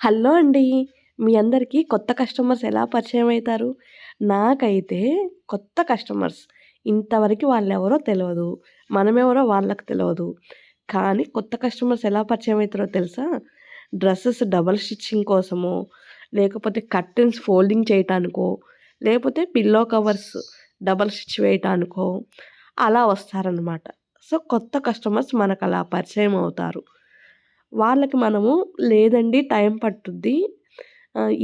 Hello అండి. మీ అందరికీ కొత్త కస్టమర్స్ ఎలా పరిచయం అవుతారు నాకైతే కొత్త కస్టమర్స్ ఇంతవరకు వాళ్ళెవరో తెలియదు మనమెవరో వాళ్ళకి తెలియదు కానీ కొత్త కస్టమర్స్ ఎలా పరిచయం అవుతారో తెలుసా? డ్రెస్సెస్ డబల్ స్టిచ్చింగ్ కోసమో లేకపోతే కర్టెన్స్ ఫోల్డింగ్ చేయటానికో లేకపోతే పిల్లో కవర్స్ డబల్ స్టిచ్ వేయటానికో అలా వస్తారనమాట సో కొత్త కస్టమర్స్ మనకు అలా పరిచయం అవుతారు. వాళ్ళకి మనము లేదండి టైం పట్టుద్ది.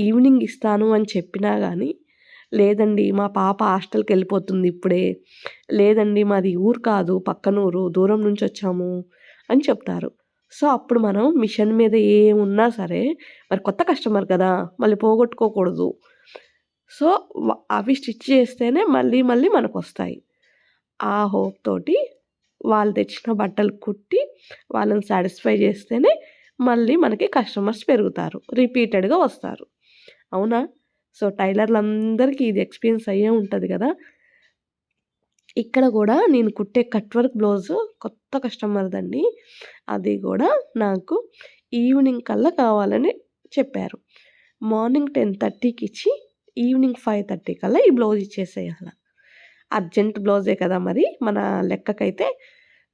ఈవినింగ్ ఇస్తాను అని చెప్పినా కానీ లేదండి మా పాప హాస్టల్కి వెళ్ళిపోతుంది ఇప్పుడే లేదండి మాది ఊరు కాదు పక్కన ఊరు దూరం నుంచి వచ్చాము అని చెప్తారు. సో అప్పుడు మనం మిషన్ మీద ఏమున్నా సరే మరి కొత్త కస్టమర్ కదా మళ్ళీ పోగొట్టుకోకూడదు. సో అవి స్టిచ్ చేస్తేనే మళ్ళీ మళ్ళీ మనకు వస్తాయి ఆ హోప్ తోటి వాళ్ళు తెచ్చిన బట్టలు కుట్టి వాళ్ళని సాటిస్ఫై చేస్తేనే మళ్ళీ మనకి కస్టమర్స్ పెరుగుతారు రిపీటెడ్గా వస్తారు. అవునా? సో టైలర్లందరికీ ఇది ఎక్స్పీరియన్స్ అయ్యే ఉంటుంది కదా? ఇక్కడ కూడా నేను కుట్టే కట్ వర్క్ బ్లౌజ్ కొత్త కస్టమర్దండి. అది కూడా నాకు ఈవినింగ్ కల్లా కావాలని చెప్పారు. మార్నింగ్ టెన్ థర్టీకి ఇచ్చి ఈవినింగ్ ఫైవ్ థర్టీ కల్లా ఈ బ్లౌజ్ ఇచ్చేసేయాలి. అర్జెంట్ బ్లౌజే కదా మరి మన లెక్కకైతే.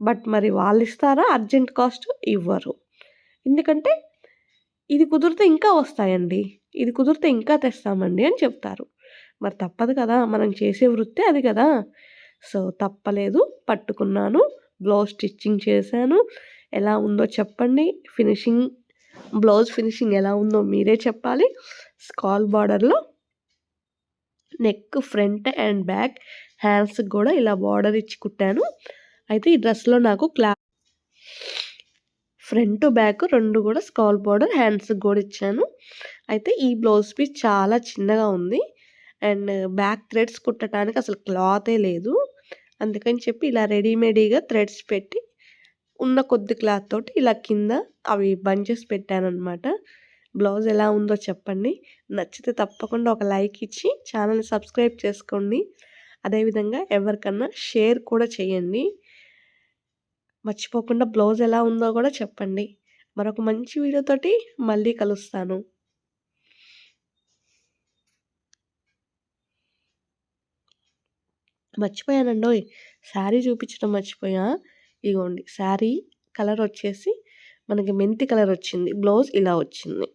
బట్ మరి వాళ్ళు ఇస్తారా అర్జెంట్ కాస్ట్ ఇవ్వరు. ఎందుకంటే ఇది కుదిరితే ఇంకా వస్తాయండి. ఇది కుదిరితే ఇంకా తెస్తామండి అని చెప్తారు. మరి తప్పదు కదా మనం చేసే వృత్తే అది కదా. సో తప్పలేదు పట్టుకున్నాను బ్లౌజ్ స్టిచ్చింగ్ చేశాను. ఎలా ఉందో చెప్పండి. ఫినిషింగ్ బ్లౌజ్ ఫినిషింగ్ ఎలా ఉందో మీరే చెప్పాలి. స్కాల్ బార్డర్లో నెక్ ఫ్రంట్ అండ్ బ్యాక్ హ్యాండ్స్కి కూడా ఇలా బార్డర్ ఇచ్చి కుట్టాను. అయితే ఈ డ్రెస్లో నాకు క్లా ఫ్రంట్ బ్యాక్ రెండు కూడా స్కాల్ బార్డర్ హ్యాండ్స్కి కూడా ఇచ్చాను. అయితే ఈ బ్లౌజ్ పీస్ చాలా చిన్నగా ఉంది. అండ్ బ్యాక్ థ్రెడ్స్ కుట్టడానికి అసలు క్లాతే లేదు. అందుకని చెప్పి ఇలా రెడీమేడీగా థ్రెడ్స్ పెట్టి ఉన్న కొద్ది క్లాత్ తోటి ఇలా కింద అవి బంచెస్ పెట్టాను అనమాట బ్లౌజ్ ఎలా ఉందో చెప్పండి. నచ్చితే తప్పకుండా ఒక లైక్ ఇచ్చి ఛానల్ని సబ్స్క్రైబ్ చేసుకోండి. అదేవిధంగా ఎవరికన్నా షేర్ కూడా చేయండి. మర్చిపోకుండా బ్లౌజ్ ఎలా ఉందో కూడా చెప్పండి. మరొక మంచి వీడియోతోటి మళ్ళీ కలుస్తాను. మర్చిపోయానండో శారీ చూపించడం మర్చిపోయా? ఇగోండి శారీ కలర్ వచ్చేసి మనకి మెంతి కలర్ వచ్చింది బ్లౌజ్ ఇలా వచ్చింది.